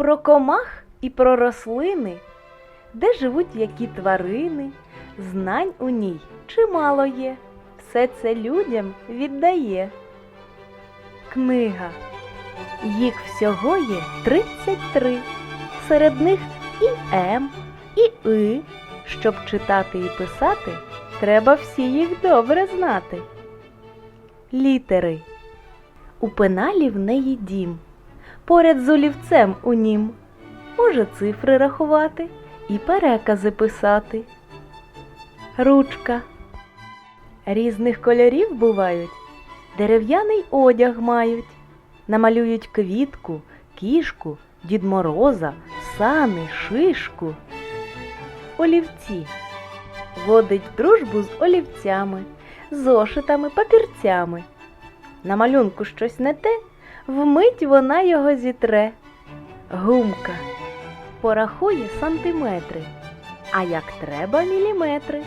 Про комах і про рослини, де живуть які тварини, знань у ній чимало є, все це людям віддає. Книга. Їх всього є 33. Серед них і М, і И. Щоб читати і писати, треба всі їх добре знати. Літери. У пеналі в неї дім. Поряд з олівцем у нім. Може цифри рахувати і перекази писати. Ручка. Різних кольорів бувають, дерев'яний одяг мають, намалюють квітку, кішку, Дід Мороза, сани, шишку. Олівці. Водить дружбу з олівцями, зошитами, папірцями. На малюнку щось не те, вмить вона його зітре. Гумка порахує сантиметри, а як треба міліметри.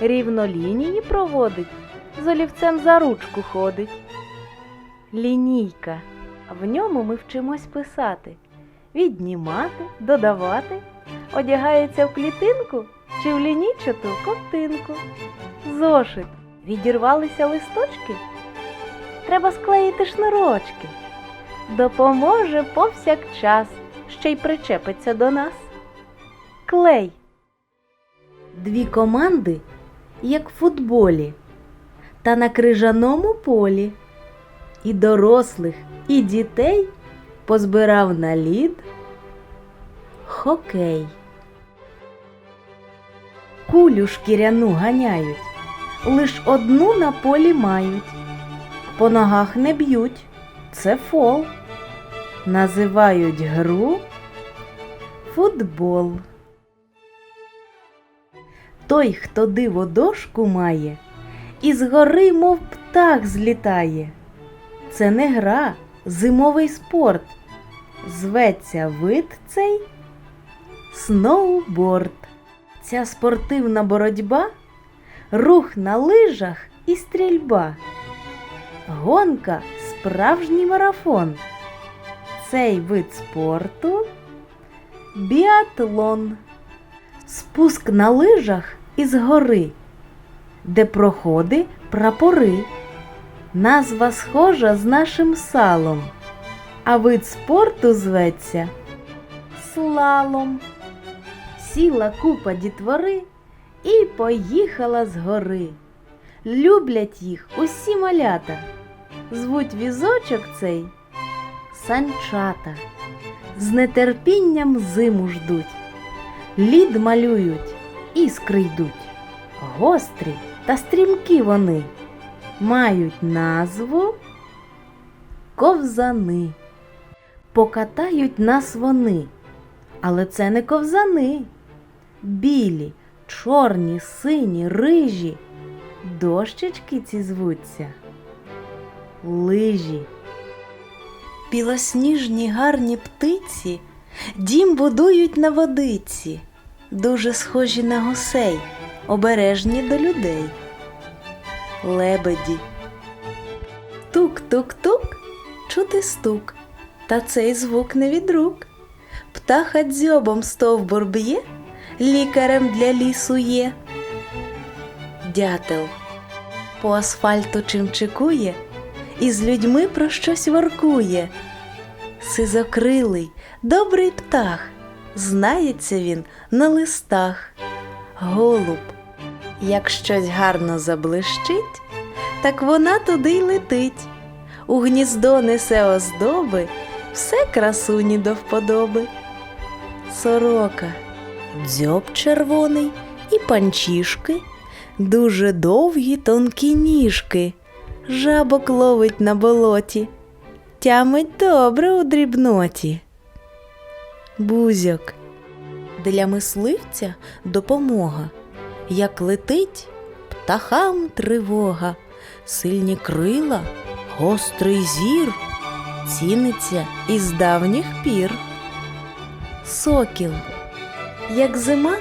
Рівно лінії проводить, з олівцем за ручку ходить. Лінійка. В ньому ми вчимось писати, віднімати, додавати, одягається в клітинку чи в лінійчату ковтинку. Зошит. Відірвалися листочки? Треба склеїти шнурочки. Допоможе повсякчас, ще й причепиться до нас. Клей. Дві команди, як в футболі, та на крижаному полі. І дорослих, і дітей позбирав на лід хокей. Кулю шкіряну ганяють, лиш одну на полі мають. По ногах не б'ють, це фол. Називають гру футбол. Той, хто диво дошку має, із гори, мов птах, злітає. Це не гра, зимовий спорт. Зветься вид цей сноуборд. Ця спортивна боротьба, рух на лижах і стрільба. Гонка справжній марафон. Цей вид спорту біатлон. Спуск на лижах із гори, де проходи прапори. Назва схожа з нашим салом, а вид спорту зветься слалом. Сіла купа дітвори і поїхала з гори. Люблять їх усі малята. Звуть візочок цей санчата. З нетерпінням зиму ждуть. Лід малюють, іскри йдуть. Гострі та стрімкі вони мають назву ковзани. Покатають нас вони, але це не ковзани. Білі, чорні, сині, рижі. Дощечки ці звуться. Лижі. Білосніжні гарні птиці дім будують на водиці, дуже схожі на гусей, обережні до людей. Лебеді. Тук-тук-тук, чути стук, та цей звук не від рук. Птаха дзьобом стовбур б'є, лікарем для лісу є. Дятел по асфальту чимчикує і з людьми про щось воркує. Сизокрилий, добрий птах, знається він на листах. Голуб, як щось гарно заблищить, так вона туди й летить. У гніздо несе оздоби, все красуні до вподоби. Сорока, дзьоб червоний і панчішки, дуже довгі тонкі ніжки, жабок ловить на болоті, тямить добре у дрібноті. Бузьок. Для мисливця допомога, як летить птахам тривога, сильні крила, гострий зір, ціниться із давніх пір. Сокіл, як зима,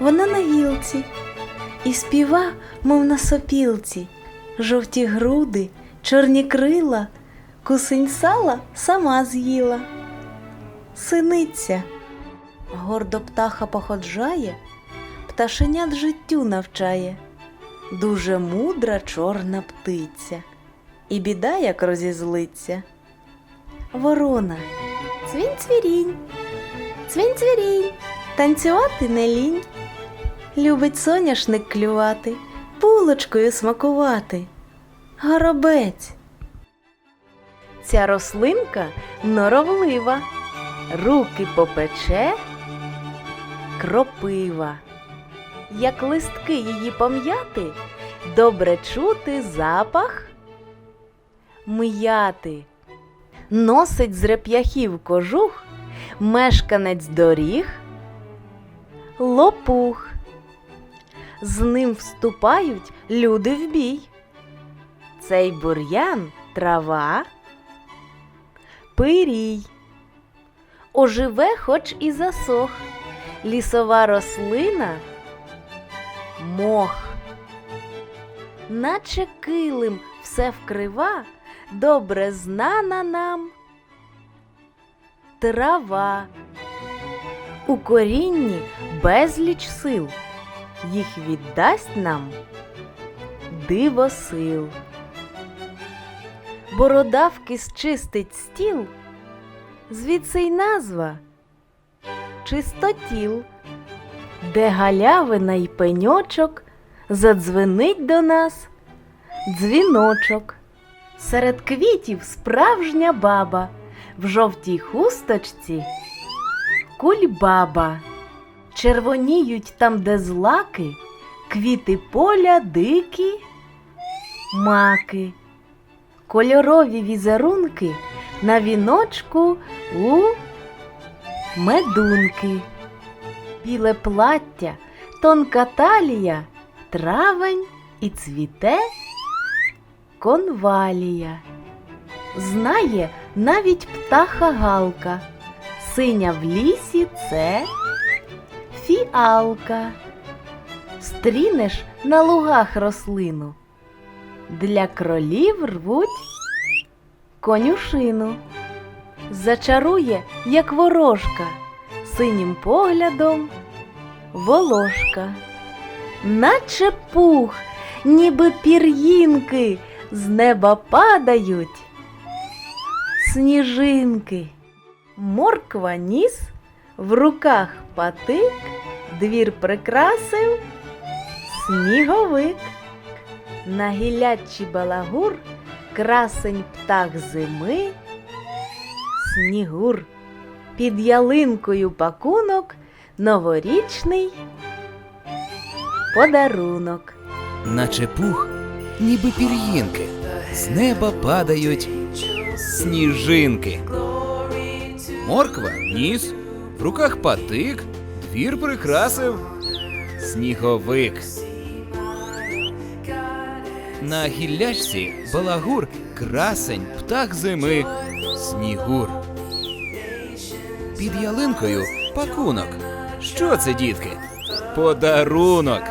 вона на гілці, і співа, мов на сопілці, жовті груди, чорні крила, кусень сала сама з'їла. синиця. Гордо птаха походжає, пташенят життю навчає. Дуже мудра чорна птиця, і біда як розізлиться. Ворона, цвінь цвірінь, цвінь цвірінь, танцювати не лінь. Любить соняшник клювати, булочкою смакувати. Горобець. Ця рослинка норовлива, руки попече, кропива. Як листки її пом'яти, добре чути запах м'яти. Носить з реп'яхів кожух, мешканець доріг, лопух. З ним вступають люди в бій. Цей бур'ян трава, пирій. Оживе, хоч і засох, лісова рослина, мох. Наче килим все вкрива, добре знана нам трава. У корінні безліч сил, їх віддасть нам диво сил. Бородавки зчистить стіл, звідси й назва чистотіл, де галявина й пеньочок задзвенить до нас дзвіночок. Серед квітів справжня баба в жовтій хусточці кульбаба. Червоніють там, де злаки, квіти поля дикі, маки, кольорові візерунки на віночку у медунки, біле плаття, тонка талія, травень і цвіте конвалія. Знає навіть птаха галка, синя в лісі це фіалка. Стрінеш на лугах рослину. Для кролів рвуть конюшину. Зачарує, як ворожка, синім поглядом волошка. Наче пух, ніби пір'їнки з неба падають. Сніжинки. Морква ніс, в руках патик, двір прикрасив сніговик. На гілячий балагур красень птах зими, снігур. Під ялинкою пакунок новорічний подарунок. наче пух, ніби пір'їнки, з неба падають сніжинки. Морква ніс, в руках патик, двір прикрасив сніговик. На гіллячці балагур, красень, птах зими, снігур. Під ялинкою пакунок. Що це, дітки? Подарунок.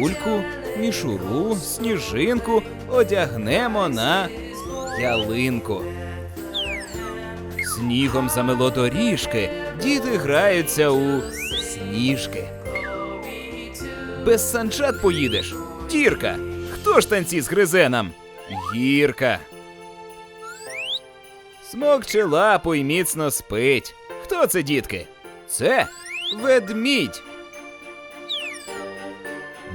Кульку, мішуру, сніжинку одягнемо на ялинку. Снігом замело доріжки, діти граються у сніжки. Без санчат поїдеш. Тірка. Хто ж танці згризе нам? Гірка. Смокче лапу й міцно спить. Хто це, дітки? Це ведмідь.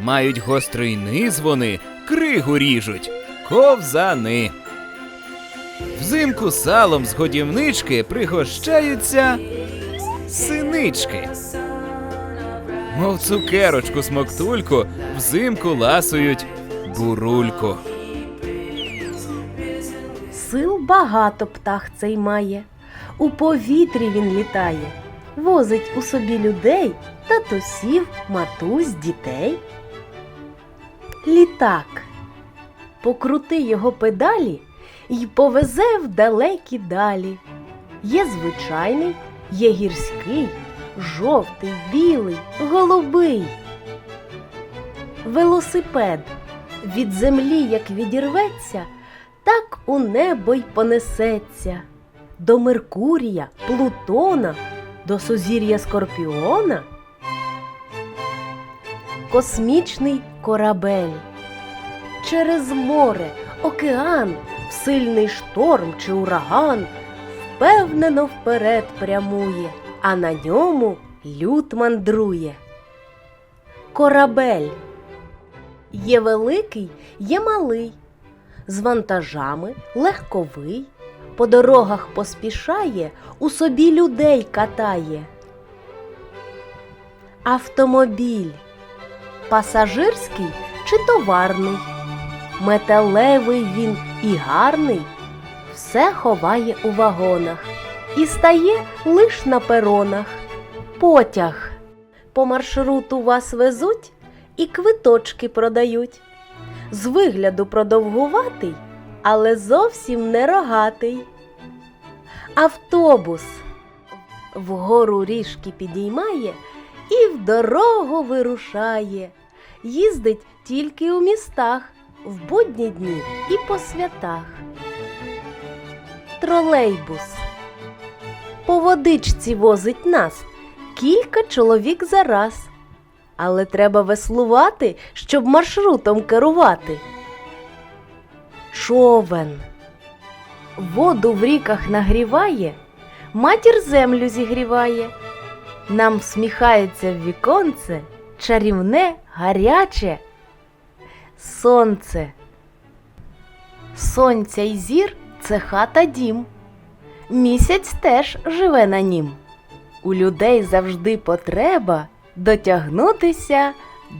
Мають гострий низ вони, кригу ріжуть, ковзани. Взимку салом з годівнички пригощаються синички. Мов цукерочку смоктульку, взимку ласують бурульку. Сил багато птах цей має, у повітрі він літає, возить у собі людей, татусів, матусь, дітей. Літак. Покрути його педалі й повезе в далекі далі. Є звичайний, є гірський, жовтий, білий, голубий. Велосипед від землі, як відірветься, так у небо й понесеться. до Меркурія, Плутона, до сузір'я Скорпіона? Космічний корабель. Через море, океан, в сильний шторм чи ураган впевнено вперед прямує, а на ньому люд мандрує. Корабель. Є великий, є малий, з вантажами легковий, по дорогах поспішає, у собі людей катає. Автомобіль пасажирський чи товарний, металевий він і гарний, все ховає у вагонах і стає лиш на перонах. Потяг по маршруту вас везуть і квиточки продають. З вигляду продовгуватий, але зовсім не рогатий. Автобус вгору ріжки підіймає і в дорогу вирушає. Їздить тільки у містах, в будні дні і по святах. Тролейбус по водичці возить нас кілька чоловік за раз. Але треба веслувати, щоб маршрутом керувати. Човен воду в ріках нагріває, матір землю зігріває. Нам всміхається в віконце чарівне, гаряче сонце. Сонця й зір це хата дім. Місяць теж живе на нім. У людей завжди потреба дотягнутися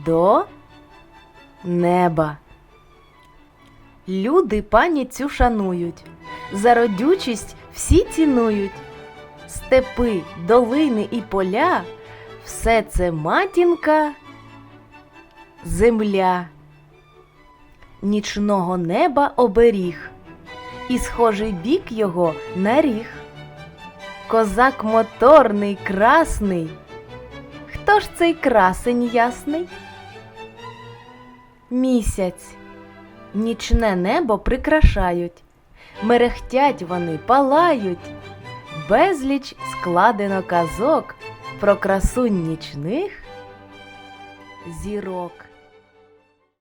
до неба. Люди пані цю шанують, за родючість всі цінують. Степи, долини і поля все це матінка земля. Нічного неба оберіг, і схожий бік його на ріг. Козак моторний, красний. Хто ж цей красень ясний? Місяць. Нічне небо прикрашають, мерехтять вони, палають. Безліч складено казок про красу нічних зірок.